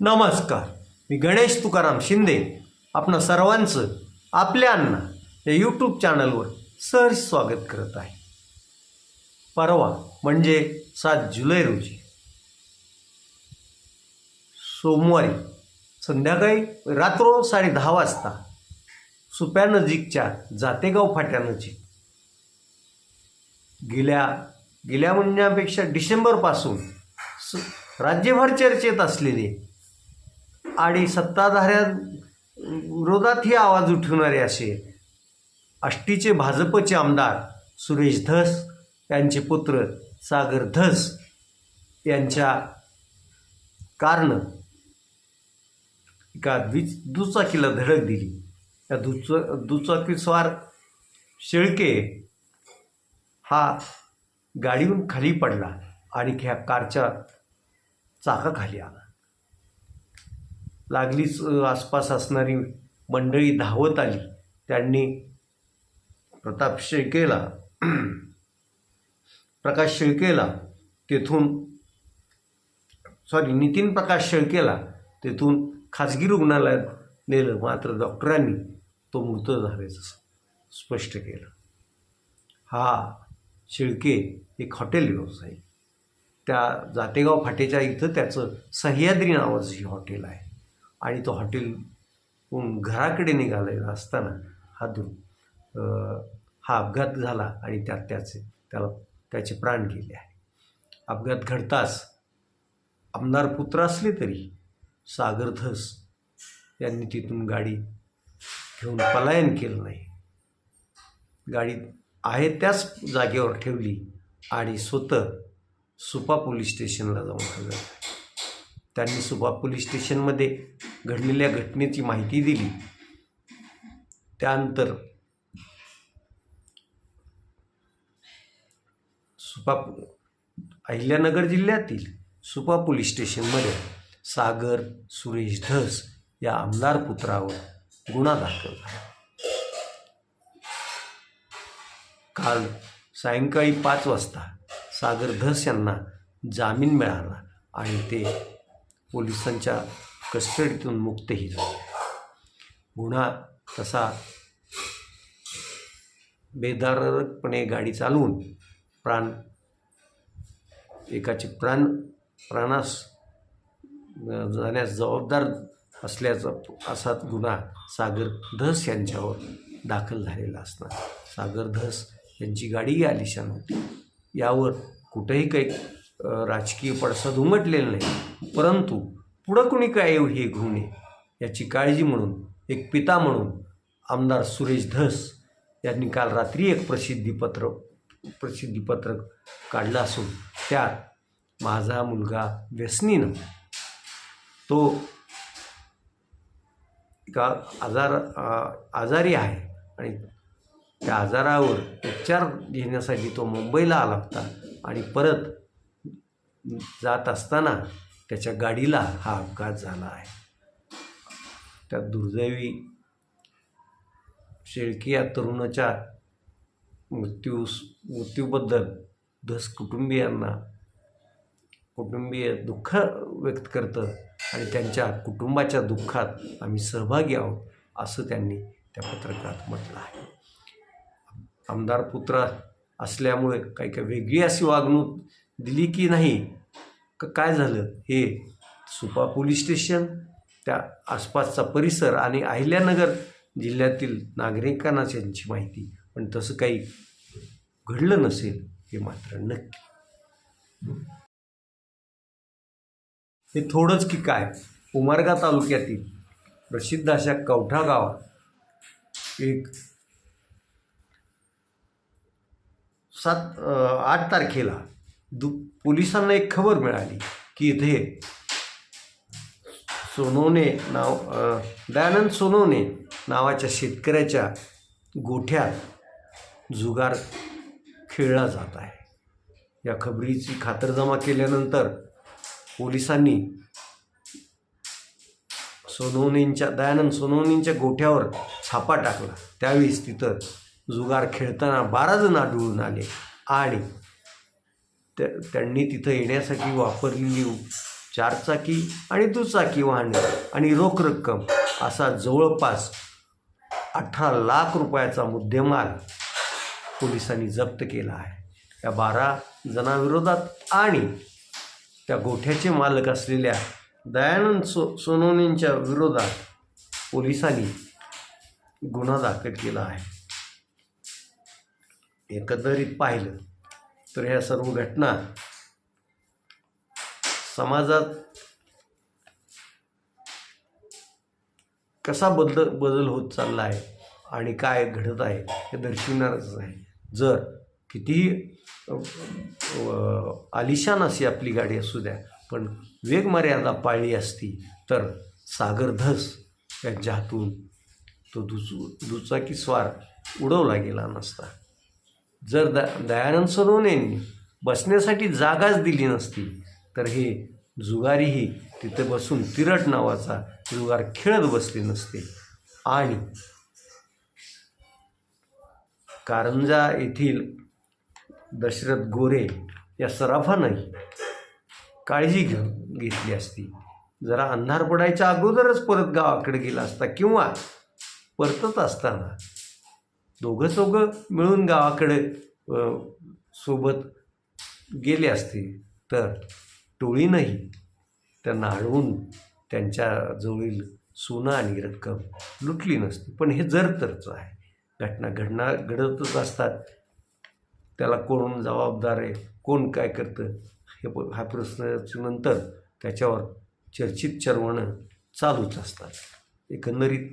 नमस्कार. मी गणेश तुकाराम शिंदे. आपणा सर्वांचं आपल्या अण्णा या यूट्यूब चॅनलवर सहर्ष स्वागत करत आहे. परवा म्हणजे सात जुलै रोजी. सोमवारी संध्याकाळी रात्र साडे दहा वाजता सुप्यानजीकच्या जातेगाव फाट्यानजीक गेल्या गेल्या महिन्यापेक्षा डिसेंबरपासून स राज्यभर चर्चेत असलेले आणि सत्ताधाऱ्या विरोधातही आवाज उठवणारे असे आष्टीचे भाजपचे आमदार सुरेश धस यांचे पुत्र सागर धस यांच्या कारण एका द्वि दुचाकीला धडक दिली. त्या दुच दुचाकीस्वार शेळके हा गाडीहून खाली पडला आणि ह्या कारच्या चाकाखाली आला. लागलीच आसपास असणारी मंडळी धावत आली. त्यांनी प्रताप शेळकेला प्रकाश शेळकेला तेथून सॉरी नितीन प्रकाश शेळकेला तेथून खाजगी रुग्णालयात नेलं. मात्र डॉक्टरांनी तो मृत झाल्याचं स्पष्ट केलं. हा शिळके एक हॉटेल व्यवसायिक त्या जातेगाव फाटेच्या इथं त्याचं सह्याद्री नावाचं हे हॉटेल आहे. आणि तो हॉटेल घराकडे निघालेला असताना हा दु हा अपघात झाला आणि त्यात त्याचे त्याला त्याचे प्राण गेले आहे. अपघात घडताच आमदार पुत्र असले तरी सागर धस यांनी तिथून गाडी घेऊन पलायन केलं नाही. गाडी आहे त्याच जागेवर ठेवली आणि स्वतः सुपा पोलीस स्टेशनला जाऊन हजर त्यांनी सुपा पोलीस स्टेशनमध्ये घडलेल्या घटनेची माहिती दिली. त्यानंतर सुपा अहिल्यानगर जिल्ह्यातील सुपा पोलीस स्टेशनमध्ये सागर सुरेश धस या आमदार पुत्रावर गुन्हा दाखल झाला. काल सायंकाळी पाच वाजता सागर धस यांना जामीन मिळाला आणि ते पोलिसांच्या कस्टडीतून मुक्तही झाले. गुन्हा तसा बेदारकपणे गाडी चालवून प्राण एकाचे प्राण प्राणास जाण्यास जबाबदार असल्याचा असा गुन्हा सागर धस यांच्यावर दाखल झालेला असणार. सागर धस यांची गाडीही आलिशान होती. यावर कुठेही काही राजकीय पडसाद उमटलेला नाही. परंतु पुढं कुणी काय येऊ हे घेऊ नये याची काळजी म्हणून एक पिता म्हणून आमदार सुरेश धस यांनी काल रात्री एक प्रसिद्धीपत्र प्रसिद्धीपत्रक काढलं असून त्यात माझा मुलगा व्यसनीनं तो एका आजार आजारी आहे आणि त्या आजारावर उपचार घेण्यासाठी तो मुंबईला आला होता आणि परत जात असताना त्याच्या गाडीला हा अपघात झाला आहे. त्या दुर्दैवी शेळकी या तरुणाच्या मृत्यूस मृत्यूबद्दल धस कुटुंबियांना कुटुंबीय दुःख व्यक्त करतं आणि त्यांच्या कुटुंबाच्या दुःखात आम्ही सहभागी आहोत असं त्यांनी त्या पत्रकात म्हटलं आहे. आमदार पुत्र असल्यामुळे काही काही वेगळी अशी वागणूक दिली की नाही क काय झालं? हे सुपा पोलीस स्टेशन त्या आसपासचा परिसर आणि अहिल्यानगर जिल्ह्यातील नागरिकांना त्यांची माहिती. पण तसं काही घडलं नसेल हे मात्र नक्की. हे थोडंच की काय? उमरगा तालुक्यातील प्रसिद्ध अशा कवठा गावात एक सात आठ तारखेला दु पोलिसांना एक खबर मिळाली की इथे सोनोने नाव दयानंद सोनोने नावाच्या शेतकऱ्याच्या गोठ्यात जुगार खेळला जात आहे. या खबरीची खातरजमा केल्यानंतर पोलिसांनी सोनवणेंच्या दयानंद सोनवणेंच्या गोठ्यावर छापा टाकला. त्यावेळेस तिथं जुगार खेळताना बारा जण आढळून आले आणि त्या त्यांनी तिथं येण्यासाठी वापरलेली चारचाकी आणि दुचाकी वाहने आणि रोख रक्कम असा जवळपास अठरा लाख रुपयाचा मुद्देमाल पोलिसांनी जप्त केला आहे. त्या बारा जणांविरोधात आणि त्या गोठ्याचे मालक असलेल्या दयानंद सो सोनवणेंच्या विरोधात पोलिसांनी गुन्हा दाखल केला आहे. एकंदरीत पाहिलं तर ह्या सर्व घटना समाजात कसा बदल बदल होत चालला आहे आणि काय घडत आहे हे दर्शविणारच आहे जर कितीही आलिशान अशी आपली गाडी असू द्या पण वेगमर्यादा पाळली असती तर सागरधस त्यांच्या हातून तो दुच दुचाकीस्वार उडवला गेला नसता. जर द दयानंद सोनवणेंनी बसण्यासाठी जागाच दिली नसती तर हे जुगारीही तिथे बसून तिरट नावाचा जुगार खेळत बसले नसते. आणि कारंजा येथील दशरथ गोरे या सराफानंही काळजी घे घेतली असती. जरा अंधार पडायच्या अगोदरच परत गावाकडे गेला असता किंवा परतत असताना दोघं चौघं मिळून गावाकडे सोबत गेले असते. तर टोळीनंही त्यांना अडवून त्यांच्या जवळील सोनं आणि रक्कम लुटली नसती. पण हे जर तरचं आहे. घटना घडणार घडतच असतात. त्याला कोण जबाबदार आहे? कोण काय करतं? हे प- हा प्रश्नाच्या नंतर त्याच्यावर चर्चित चरवणं चालूच असतात. एकंदरीत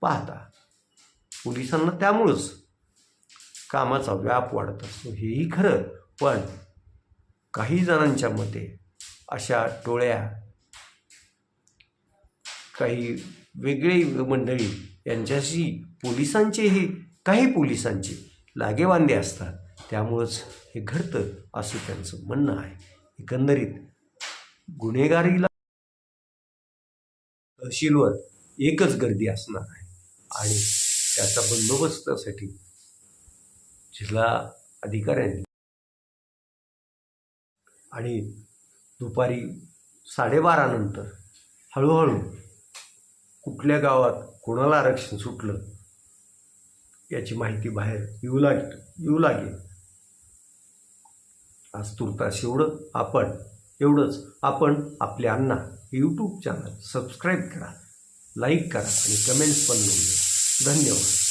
पाहता पोलिसांना त्यामुळंच कामाचा व्याप वाढत असतो. हेही खरं पण काही जणांच्या मते अशा टोळ्या काही वेगळे मंडळी यांच्याशी पोलिसांचेही काही पोलिसांचे लागेवांदे असतात. त्यामुळंच हे घडतं असं त्यांचं म्हणणं आहे. एकंदरीत गुन्हेगारीला तहसीलवर एकच गर्दी असणार आहे. आणि त्याचा बंदोबस्तासाठी जिल्हा अधिकाऱ्यांनी आणि दुपारी साडेबारानंतर हळूहळू कुठल्या गावात कोणाला आरक्षण सुटलं याची माहिती बाहेर येऊ लाग येऊ लागेल. आज तुर्तास एवढं आपण एवढंच आपण आपल्या अण्णा यूट्यूब चॅनल सबस्क्राईब करा लाईक करा आणि कमेंट्स पण नोंदवा. धन्यवाद.